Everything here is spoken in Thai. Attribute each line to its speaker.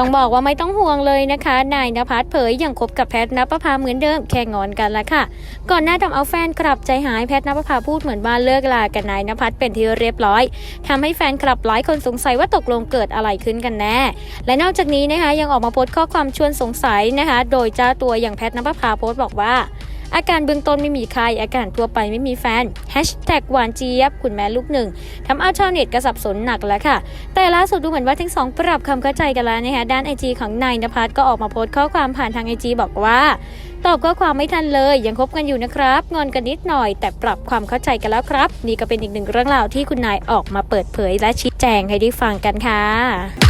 Speaker 1: ต้องบอกว่าไม่ต้องห่วงเลยนะคะ นายนภัสเผยยังคบกับแพทนภพาเหมือนเดิมแค่งอนกันละค่ะ ก่อนหน้าทำเอาแฟนคลับใจหายแพทนปภาพูดเหมือนว่าเลิกลากับนายนภัสเป็นที่เรียบร้อยทำให้แฟนคลับหลายคนสงสัยว่าตกลงเกิดอะไรขึ้นกันแน่ และนอกจากนี้นะคะยังออกมาโพสต์ข้อความชวนสงสัยนะคะ โดยเจ้าตัวอย่างแพทนภพาโพสต์บอกว่า อาการเบื้องต้นไม่มีใคร อาการทั่วไปไม่มีแฟนแฮชแท็กหวานเจี๊ยบคุณแม่ลูกหนึ่งทำเอาชาวเน็ตกระสับสนหนักแล้วค่ะ แต่ล่าสุดดูเหมือนว่าทั้งสองปรับความเข้าใจกันแล้วนะคะด้านไอจีของนายนภัสก็ออกมาโพสต์ข้อความผ่านทางไอจีบอกว่าตอบข้อความไม่ทันเลย ยังคบกันอยู่นะครับงอนกันนิดหน่อย แต่ปรับความเข้าใจกันแล้วครับ นี่ก็เป็นอีกหนึ่งเรื่องราวที่คุณนายออกมาเปิดเผยและชี้แจงให้ได้ฟังกันค่ะ